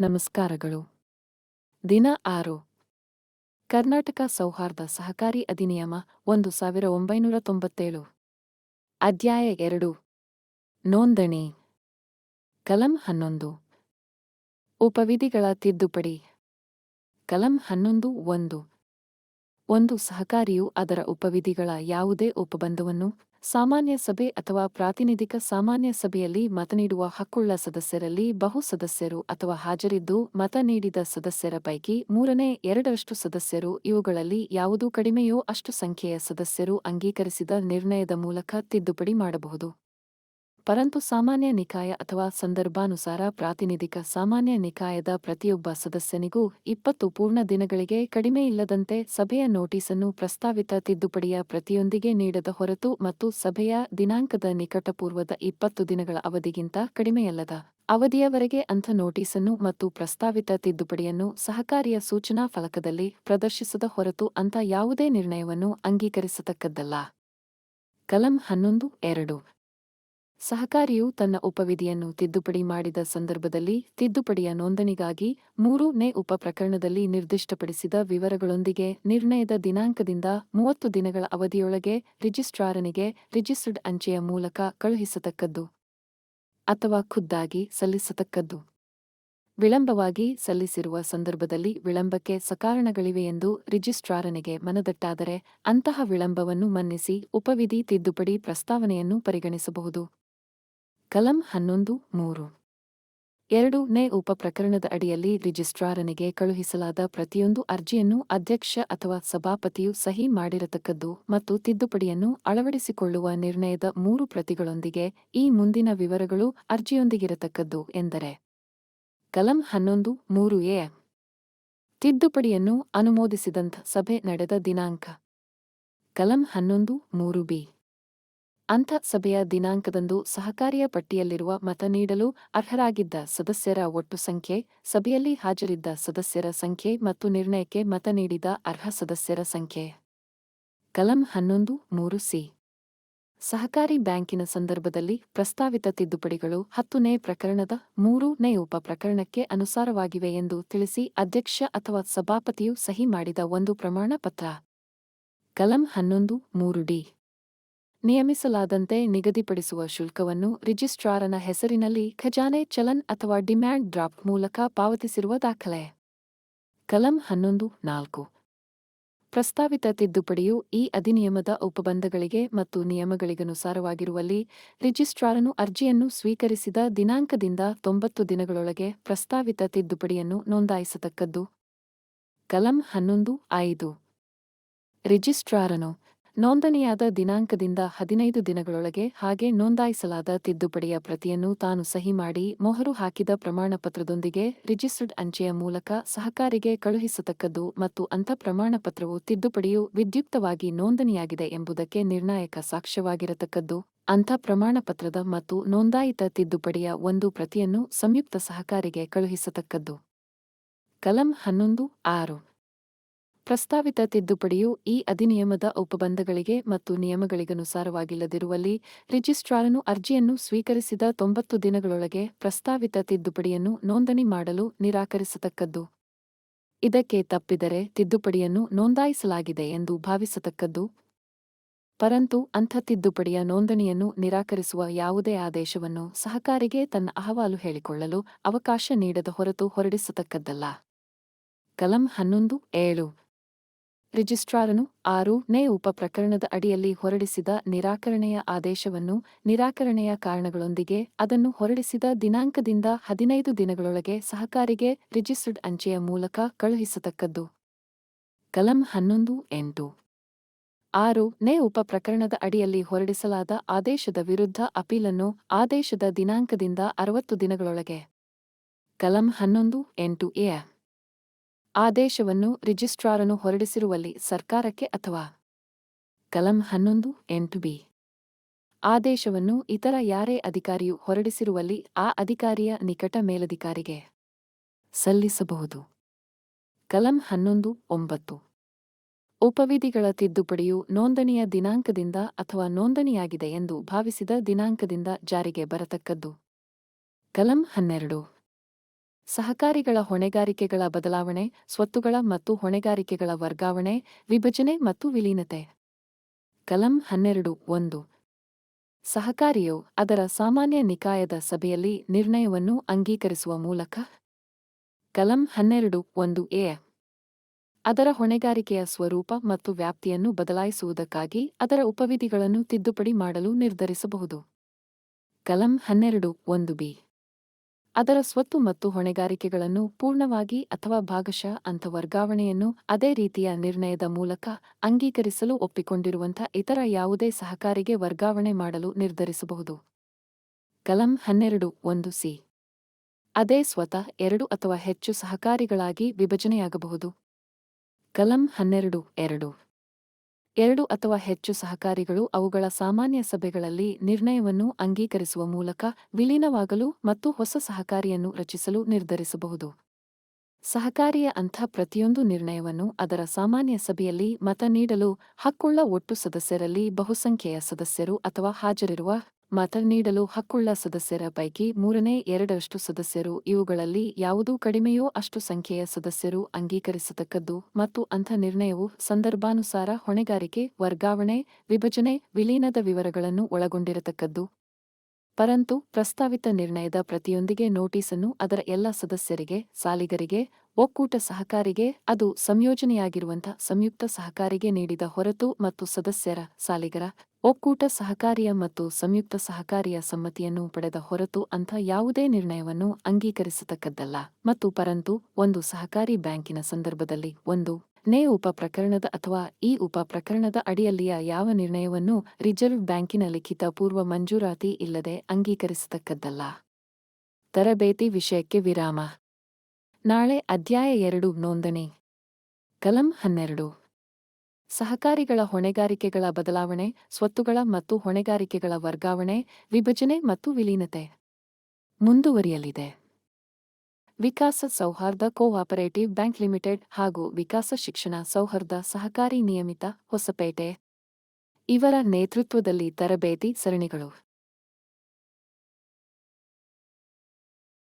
ನಮಸ್ಕಾರಗಳು. ದಿನ ಆರು. ಕರ್ನಾಟಕ ಸೌಹಾರ್ದ ಸಹಕಾರಿ ಅಧಿನಿಯಮ ಒಂದು ಸಾವಿರ ಒಂಬೈನೂರ ತೊಂಬತ್ತೇಳು. ಅಧ್ಯಾಯ ಎರಡು. ನೋಂದಣಿ. ಕಲಂ ಹನ್ನೊಂದು. ಉಪವಿಧಿಗಳ ತಿದ್ದುಪಡಿ. ಕಲಂ ಹನ್ನೊಂದು ಒಂದು. ಒಂದು ಸಹಕಾರಿಯು ಅದರ ಉಪವಿಧಿಗಳ ಯಾವುದೇ ಉಪಬಂಧವನ್ನು ಸಾಮಾನ್ಯ ಸಭೆ ಅಥವಾ ಪ್ರಾತಿನಿಧಿಕ ಸಾಮಾನ್ಯ ಸಭೆಯಲ್ಲಿ ಮತ ನೀಡುವ ಹಕ್ಕುಳ್ಳ ಸದಸ್ಯರಲ್ಲಿ ಬಹು ಸದಸ್ಯರು ಅಥವಾ ಹಾಜರಿದ್ದು ಮತ ನೀಡಿದ ಸದಸ್ಯರ ಪೈಕಿ ಮೂರನೇ ಎರಡರಷ್ಟು ಸದಸ್ಯರು ಇವುಗಳಲ್ಲಿ ಯಾವುದೂ ಕಡಿಮೆಯೋ ಅಷ್ಟು ಸಂಖ್ಯೆಯ ಸದಸ್ಯರು ಅಂಗೀಕರಿಸಿದ ನಿರ್ಣಯದ ಮೂಲಕ ತಿದ್ದುಪಡಿ ಮಾಡಬಹುದು. ಪರಂತು ಸಾಮಾನ್ಯ ನಿಕಾಯ ಅಥವಾ ಸಂದರ್ಭಾನುಸಾರ ಪ್ರಾತಿನಿಧಿಕ ಸಾಮಾನ್ಯ ನಿಕಾಯದ ಪ್ರತಿಯೊಬ್ಬ ಸದಸ್ಯನಿಗೂ ಇಪ್ಪತ್ತು ಪೂರ್ಣ ದಿನಗಳಿಗೆ ಕಡಿಮೆ ಇಲ್ಲದಂತೆ ಸಭೆಯ ನೋಟಿಸನ್ನು ಪ್ರಸ್ತಾವಿತ ತಿದ್ದುಪಡಿಯ ಪ್ರತಿಯೊಂದಿಗೆ ನೀಡದ ಹೊರತು ಮತ್ತು ಸಭೆಯ ದಿನಾಂಕದ ನಿಕಟಪೂರ್ವದ ಇಪ್ಪತ್ತು ದಿನಗಳ ಅವಧಿಗಿಂತ ಕಡಿಮೆಯಲ್ಲದ ಅವಧಿಯವರೆಗೆ ಅಂಥ ನೋಟಿಸನ್ನು ಮತ್ತು ಪ್ರಸ್ತಾವಿತ ತಿದ್ದುಪಡಿಯನ್ನು ಸಹಕಾರಿಯ ಸೂಚನಾ ಫಲಕದಲ್ಲಿ ಪ್ರದರ್ಶಿಸದ ಹೊರತು ಅಂಥ ಯಾವುದೇ ನಿರ್ಣಯವನ್ನು ಅಂಗೀಕರಿಸತಕ್ಕದ್ದಲ್ಲ. ಕಲಂ ಹನ್ನೊಂದು, ಎರಡು. ಸಹಕಾರಿಯು ತನ್ನ ಉಪವಿಧಿಯನ್ನು ತಿದ್ದುಪಡಿ ಮಾಡಿದ ಸಂದರ್ಭದಲ್ಲಿ ತಿದ್ದುಪಡಿಯ ನೋಂದಣಿಗಾಗಿ ಮೂರು ನೇ ಉಪ ಪ್ರಕರಣದಲ್ಲಿ ನಿರ್ದಿಷ್ಟಪಡಿಸಿದ ವಿವರಗಳೊಂದಿಗೆ ನಿರ್ಣಯದ ದಿನಾಂಕದಿಂದ ಮೂವತ್ತು ದಿನಗಳ ಅವಧಿಯೊಳಗೆ ರಿಜಿಸ್ಟ್ರಾರನಿಗೆ ರಿಜಿಸ್ಟರ್ಡ್ ಅಂಚೆಯ ಮೂಲಕ ಕಳುಹಿಸತಕ್ಕದ್ದು ಅಥವಾ ಖುದ್ದಾಗಿ ಸಲ್ಲಿಸತಕ್ಕದ್ದು. ವಿಳಂಬವಾಗಿ ಸಲ್ಲಿಸಿರುವ ಸಂದರ್ಭದಲ್ಲಿ ವಿಳಂಬಕ್ಕೆ ಸಕಾರಣಗಳಿವೆ ಎಂದು ರಿಜಿಸ್ಟ್ರಾರನಿಗೆ ಮನದಟ್ಟಾದರೆ ಅಂತಹ ವಿಳಂಬವನ್ನು ಮನ್ನಿಸಿ ಉಪವಿಧಿ ತಿದ್ದುಪಡಿ ಪ್ರಸ್ತಾವನೆಯನ್ನು ಪರಿಗಣಿಸಬಹುದು. ಕಲಂ ಹನ್ನೊಂದು, ಮೂರು. ಎರಡು, ನೇ ಉಪ ಪ್ರಕರಣದ ಅಡಿಯಲ್ಲಿ ರಿಜಿಸ್ಟ್ರಾರನಿಗೆ ಕಳುಹಿಸಲಾದ ಪ್ರತಿಯೊಂದು ಅರ್ಜಿಯನ್ನು ಅಧ್ಯಕ್ಷ ಅಥವಾ ಸಭಾಪತಿಯು ಸಹಿ ಮಾಡಿರತಕ್ಕದ್ದು ಮತ್ತು ತಿದ್ದುಪಡಿಯನ್ನು ಅಳವಡಿಸಿಕೊಳ್ಳುವ ನಿರ್ಣಯದ ಮೂರು ಪ್ರತಿಗಳೊಂದಿಗೆ ಈ ಮುಂದಿನ ವಿವರಗಳು ಅರ್ಜಿಯೊಂದಿಗಿರತಕ್ಕದ್ದು ಎಂದರೆ ಕಲಂ ಹನ್ನೊಂದು, ಮೂರು ಎ. ತಿದ್ದುಪಡಿಯನ್ನು ಅನುಮೋದಿಸಿದಂಥ ಸಭೆ ನಡೆದ ದಿನಾಂಕ ಕಲಂ ಹನ್ನೊಂದು, ಮೂರು ಬಿ. ಅಂಥ ಸಭೆಯ ದಿನಾಂಕದಂದು ಸಹಕಾರಿಯ ಪಟ್ಟಿಯಲ್ಲಿರುವ ಮತ ನೀಡಲು ಅರ್ಹರಾಗಿದ್ದ ಸದಸ್ಯರ ಒಟ್ಟು ಸಂಖ್ಯೆ, ಸಭೆಯಲ್ಲಿ ಹಾಜರಿದ್ದ ಸದಸ್ಯರ ಸಂಖ್ಯೆ ಮತ್ತು ನಿರ್ಣಯಕ್ಕೆ ಮತ ನೀಡಿದ ಅರ್ಹ ಸದಸ್ಯರ ಸಂಖ್ಯೆ. ಕಲಂ ಹನ್ನೊಂದು, ಮೂರು ಸಿ. ಸಹಕಾರಿ ಬ್ಯಾಂಕಿನ ಸಂದರ್ಭದಲ್ಲಿ ಪ್ರಸ್ತಾವಿತ ತಿದ್ದುಪಡಿಗಳು ಹತ್ತನೇ ಪ್ರಕರಣದ ಮೂರು ನೇ ಉಪ ಪ್ರಕರಣಕ್ಕೆ ಅನುಸಾರವಾಗಿವೆ ಎಂದು ತಿಳಿಸಿ ಅಧ್ಯಕ್ಷ ಅಥವಾ ಸಭಾಪತಿಯು ಸಹಿ ಮಾಡಿದ ಒಂದು ಪ್ರಮಾಣ ಪತ್ರ ಕಲಂ ಹನ್ನೊಂದು, ಮೂರು ಡಿ. ನಿಯಮಿಸಲಾದಂತೆ ನಿಗದಿಪಡಿಸುವ ಶುಲ್ಕವನ್ನು ರಿಜಿಸ್ಟ್ರಾರನ ಹೆಸರಿನಲ್ಲಿ ಖಜಾನೆ ಚಲನ್ ಅಥವಾ ಡಿಮ್ಯಾಂಡ್ ಡ್ರಾಫ್ಟ್ ಮೂಲಕ ಪಾವತಿಸಿರುವ ದಾಖಲೆ. ಕಲಂ ಹನ್ನೊಂದು, ನಾಲ್ಕು. ಪ್ರಸ್ತಾವಿತ ತಿದ್ದುಪಡಿಯು ಈ ಅಧಿನಿಯಮದ ಉಪಬಂಧಗಳಿಗೆ ಮತ್ತು ನಿಯಮಗಳಿಗನುಸಾರವಾಗಿರುವಲ್ಲಿ ರಿಜಿಸ್ಟ್ರಾರನು ಅರ್ಜಿಯನ್ನು ಸ್ವೀಕರಿಸಿದ ದಿನಾಂಕದಿಂದ ತೊಂಬತ್ತು ದಿನಗಳೊಳಗೆ ಪ್ರಸ್ತಾವಿತ ತಿದ್ದುಪಡಿಯನ್ನು ನೋಂದಾಯಿಸತಕ್ಕದ್ದು. ಕಲಂ ಹನ್ನೊಂದು, ಐದು. ರಿಜಿಸ್ಟ್ರಾರನು ನೋಂದಣಿಯಾದ ದಿನಾಂಕದಿಂದ ಹದಿನೈದು ದಿನಗಳೊಳಗೆ ಹಾಗೆ ನೋಂದಾಯಿಸಲಾದ ತಿದ್ದುಪಡಿಯ ಪ್ರತಿಯನ್ನು ತಾನು ಸಹಿ ಮಾಡಿ ಮೊಹರು ಹಾಕಿದ ಪ್ರಮಾಣಪತ್ರದೊಂದಿಗೆ ರಿಜಿಸ್ಟರ್ಡ್ ಅಂಚೆಯ ಮೂಲಕ ಸಹಕಾರಿಗೆ ಕಳುಹಿಸತಕ್ಕದ್ದು ಮತ್ತು ಅಂಥ ಪ್ರಮಾಣಪತ್ರವು ತಿದ್ದುಪಡಿಯು ವಿದ್ಯುಕ್ತವಾಗಿ ನೋಂದಣಿಯಾಗಿದೆ ಎಂಬುದಕ್ಕೆ ನಿರ್ಣಾಯಕ ಸಾಕ್ಷ್ಯವಾಗಿರತಕ್ಕದ್ದು. ಅಂಥ ಪ್ರಮಾಣಪತ್ರದ ಮತ್ತು ನೋಂದಾಯಿತ ತಿದ್ದುಪಡಿಯ ಒಂದು ಪ್ರತಿಯನ್ನು ಸಂಯುಕ್ತ ಸಹಕಾರಿಗೆ ಕಳುಹಿಸತಕ್ಕದ್ದು. ಕಲಂ ಹನ್ನೊಂದು, ಆರು. ಪ್ರಸ್ತಾವಿತ ತಿದ್ದುಪಡಿಯು ಈ ಅಧಿನಿಯಮದ ಉಪಬಂಧಗಳಿಗೆ ಮತ್ತು ನಿಯಮಗಳಿಗನುಸಾರವಾಗಿಲ್ಲದಿರುವಲ್ಲಿ ರಿಜಿಸ್ಟ್ರಾರನು ಅರ್ಜಿಯನ್ನು ಸ್ವೀಕರಿಸಿದ ತೊಂಬತ್ತು ದಿನಗಳೊಳಗೆ ಪ್ರಸ್ತಾವಿತ ತಿದ್ದುಪಡಿಯನ್ನು ನೋಂದಣಿ ಮಾಡಲು ನಿರಾಕರಿಸತಕ್ಕದ್ದು. ಇದಕ್ಕೆ ತಪ್ಪಿದರೆ ತಿದ್ದುಪಡಿಯನ್ನು ನೋಂದಾಯಿಸಲಾಗಿದೆ ಎಂದು ಭಾವಿಸತಕ್ಕದ್ದು. ಪರಂತು ಅಂಥ ತಿದ್ದುಪಡಿಯ ನೋಂದಣಿಯನ್ನು ನಿರಾಕರಿಸುವ ಯಾವುದೇ ಆದೇಶವನ್ನು ಸಹಕಾರಿಗೆ ತನ್ನ ಅಹವಾಲು ಹೇಳಿಕೊಳ್ಳಲು ಅವಕಾಶ ನೀಡದ ಹೊರತು ಹೊರಡಿಸತಕ್ಕದ್ದಲ್ಲ. ಕಲಂ ಹನ್ನೊಂದು, ಏಳು. ರಿಜಿಸ್ಟ್ರಾರನು ಆರು ನೇ ಉಪ ಪ್ರಕರಣದ ಅಡಿಯಲ್ಲಿ ಹೊರಡಿಸಿದ ನಿರಾಕರಣೆಯ ಆದೇಶವನ್ನು ನಿರಾಕರಣೆಯ ಕಾರಣಗಳೊಂದಿಗೆ ಅದನ್ನು ಹೊರಡಿಸಿದ ದಿನಾಂಕದಿಂದ ಹದಿನೈದು ದಿನಗಳೊಳಗೆ ಸಹಕಾರಿಗೆ ರಿಜಿಸ್ಟರ್ಡ್ ಅಂಚೆಯ ಮೂಲಕ ಕಳುಹಿಸತಕ್ಕದ್ದು. ಕಲಂ ಹನ್ನೊಂದು ಎಂಟು. ಆರು ನೇ ಉಪ ಪ್ರಕರಣದ ಅಡಿಯಲ್ಲಿ ಹೊರಡಿಸಲಾದ ಆದೇಶದ ವಿರುದ್ಧ ಅಪೀಲನ್ನು ಆದೇಶದ ದಿನಾಂಕದಿಂದ ಅರವತ್ತು ದಿನಗಳೊಳಗೆ. ಕಲಂ ಹನ್ನೊಂದು ಎಂಟು ಎ. ಆದೇಶವನ್ನು ರಿಜಿಸ್ಟ್ರಾರನು ಹೊರಡಿಸಿರುವಲ್ಲಿ ಸರ್ಕಾರಕ್ಕೆ ಅಥವಾ? ಕಲಂ ಹನ್ನೊಂದು, ಎಂಟು ಬಿ. ಆದೇಶವನ್ನು ಇತರ ಯಾರೇ ಅಧಿಕಾರಿಯು ಹೊರಡಿಸಿರುವಲ್ಲಿ ಆ ಅಧಿಕಾರಿಯ ನಿಕಟ ಮೇಲಧಿಕಾರಿಗೆ ಸಲ್ಲಿಸಬಹುದು. ಕಲಂ ಹನ್ನೊಂದು, ಒಂಬತ್ತು. ಉಪವಿಧಿಗಳ ತಿದ್ದುಪಡಿಯು ನೋಂದಣಿಯ ದಿನಾಂಕದಿಂದ ಅಥವಾ ನೋಂದಣಿಯಾಗಿದೆ ಎಂದು ಭಾವಿಸಿದ ದಿನಾಂಕದಿಂದ ಜಾರಿಗೆ ಬರತಕ್ಕದ್ದು. ಕಲಂ ಹನ್ನೆರಡು. ಸಹಕಾರಿಗಳ ಹೊಣೆಗಾರಿಕೆಗಳ ಬದಲಾವಣೆ, ಸ್ವತ್ತುಗಳ ಮತ್ತು ಹೊಣೆಗಾರಿಕೆಗಳ ವರ್ಗಾವಣೆ, ವಿಭಜನೆ ಮತ್ತು ವಿಲೀನತೆ. ಕಲಂ ಹನ್ನೆರಡು ಒಂದು. ಸಹಕಾರಿಯು ಅದರ ಸಾಮಾನ್ಯ ನಿಕಾಯದ ಸಭೆಯಲ್ಲಿ ನಿರ್ಣಯವನ್ನು ಅಂಗೀಕರಿಸುವ ಮೂಲಕ. ಕಲಂ ಹನ್ನೆರಡು ಒಂದು ಎ. ಅದರ ಹೊಣೆಗಾರಿಕೆಯ ಸ್ವರೂಪ ಮತ್ತು ವ್ಯಾಪ್ತಿಯನ್ನು ಬದಲಾಯಿಸುವುದಕ್ಕಾಗಿ ಅದರ ಉಪವಿಧಿಗಳನ್ನು ತಿದ್ದುಪಡಿ ಮಾಡಲು ನಿರ್ಧರಿಸಬಹುದು. ಕಲಂ ಹನ್ನೆರಡು ಒಂದು ಬಿ. ಅದರ ಸ್ವತ್ತು ಮತ್ತು ಹೊಣೆಗಾರಿಕೆಗಳನ್ನು ಪೂರ್ಣವಾಗಿ ಅಥವಾ ಭಾಗಶಃ ಅಂಥ ವರ್ಗಾವಣೆಯನ್ನು ಅದೇ ರೀತಿಯ ನಿರ್ಣಯದ ಮೂಲಕ ಅಂಗೀಕರಿಸಲು ಒಪ್ಪಿಕೊಂಡಿರುವಂಥ ಇತರ ಯಾವುದೇ ಸಹಕಾರಿಗೆ ವರ್ಗಾವಣೆ ಮಾಡಲು ನಿರ್ಧರಿಸಬಹುದು. ಕಲಂ ಹನ್ನೆರಡು ಒಂದು ಸಿ. ಅದೇ ಸ್ವತಃ ಎರಡು ಅಥವಾ ಹೆಚ್ಚು ಸಹಕಾರಿಗಳಾಗಿ ವಿಭಜನೆಯಾಗಬಹುದು. ಕಲಂ ಹನ್ನೆರಡು ಎರಡು. ಎರಡು ಅಥವಾ ಹೆಚ್ಚು ಸಹಕಾರಿಗಳು ಅವುಗಳ ಸಾಮಾನ್ಯ ಸಭೆಗಳಲ್ಲಿ ನಿರ್ಣಯವನ್ನು ಅಂಗೀಕರಿಸುವ ಮೂಲಕ ವಿಲೀನವಾಗಲು ಮತ್ತು ಹೊಸ ಸಹಕಾರಿಯನ್ನು ರಚಿಸಲು ನಿರ್ಧರಿಸಬಹುದು. ಸಹಕಾರಿಯ ಅಂಥ ಪ್ರತಿಯೊಂದು ನಿರ್ಣಯವನ್ನು ಅದರ ಸಾಮಾನ್ಯ ಸಭೆಯಲ್ಲಿ ಮತ ನೀಡಲು ಹಕ್ಕುಳ್ಳ ಒಟ್ಟು ಸದಸ್ಯರಲ್ಲಿ ಬಹುಸಂಖ್ಯೆಯ ಸದಸ್ಯರು ಅಥವಾ ಹಾಜರಿರುವ ಮತ ನೀಡಲು ಹಕ್ಕುಳ್ಳ ಸದಸ್ಯರ ಪೈಕಿ ಮೂರನೇ ಎರಡರಷ್ಟು ಸದಸ್ಯರು ಇವುಗಳಲ್ಲಿ ಯಾವುದೂ ಕಡಿಮೆಯೋ ಅಷ್ಟು ಸಂಖ್ಯೆಯ ಸದಸ್ಯರು ಅಂಗೀಕರಿಸತಕ್ಕದ್ದು ಮತ್ತು ಅಂಥ ನಿರ್ಣಯವು ಸಂದರ್ಭಾನುಸಾರ ಹೊಣೆಗಾರಿಕೆ, ವರ್ಗಾವಣೆ, ವಿಭಜನೆ, ವಿಲೀನದ ವಿವರಗಳನ್ನು ಒಳಗೊಂಡಿರತಕ್ಕದ್ದು. ಪರಂತು ಪ್ರಸ್ತಾವಿತ ನಿರ್ಣಯದ ಪ್ರತಿಯೊಂದಿಗೆ ನೋಟಿಸನ್ನು ಅದರ ಎಲ್ಲ ಸದಸ್ಯರಿಗೆ, ಸಾಲಿಗರಿಗೆ ಒಕ್ಕೂಟ ಸಹಕಾರಿಗೆ ಅದು ಸಂಯೋಜನೆಯಾಗಿರುವಂಥ ಸಂಯುಕ್ತ ಸಹಕಾರಿಗೆ ನೀಡಿದ ಹೊರತು ಮತ್ತು ಸದಸ್ಯರ, ಸಾಲಿಗರ ಒಕ್ಕೂಟ ಸಹಕಾರಿಯ ಮತ್ತು ಸಂಯುಕ್ತ ಸಹಕಾರಿಯ ಸಮ್ಮತಿಯನ್ನು ಪಡೆದ ಹೊರತು ಅಂಥ ಯಾವುದೇ ನಿರ್ಣಯವನ್ನು ಅಂಗೀಕರಿಸತಕ್ಕದ್ದಲ್ಲ. ಮತ್ತು ಪರಂತು, ಒಂದು ಸಹಕಾರಿ ಬ್ಯಾಂಕಿನ ಸಂದರ್ಭದಲ್ಲಿ ಒಂದು ನೇ ಉಪ ಪ್ರಕರಣದ ಅಥವಾ ಈ ಉಪ ಪ್ರಕರಣದ ಅಡಿಯಲ್ಲಿಯ ಯಾವ ನಿರ್ಣಯವನ್ನು ರಿಸರ್ವ್ ಬ್ಯಾಂಕಿನ ಲಿಖಿತ ಪೂರ್ವ ಮಂಜೂರಾತಿ ಇಲ್ಲದೆ ಅಂಗೀಕರಿಸತಕ್ಕದ್ದಲ್ಲ. ತರಬೇತಿ ವಿಷಯಕ್ಕೆ ವಿರಾಮ. ನಾಳೆ ಅಧ್ಯಾಯ ಎರಡು ನೋಂದಣಿ. ಕಲಂ ಹನ್ನೆರಡು. ಸಹಕಾರಿಗಳ ಹೊಣೆಗಾರಿಕೆಗಳ ಬದಲಾವಣೆ, ಸ್ವತ್ತುಗಳ ಮತ್ತು ಹೊಣೆಗಾರಿಕೆಗಳ ವರ್ಗಾವಣೆ, ವಿಭಜನೆ ಮತ್ತು ವಿಲೀನತೆ. ಮುಂದುವರಿಯಲಿದೆ. ವಿಕಾಸ ಸೌಹಾರ್ದ ಕೋಆಪರೇಟಿವ್ ಬ್ಯಾಂಕ್ ಲಿಮಿಟೆಡ್ ಹಾಗೂ ವಿಕಾಸ ಶಿಕ್ಷಣ ಸೌಹಾರ್ದ ಸಹಕಾರಿ ನಿಯಮಿತ ಹೊಸಪೇಟೆ. ಇವರ ನೇತೃತ್ವದಲ್ಲಿ ತರಬೇತಿ ಸರಣಿಗಳು.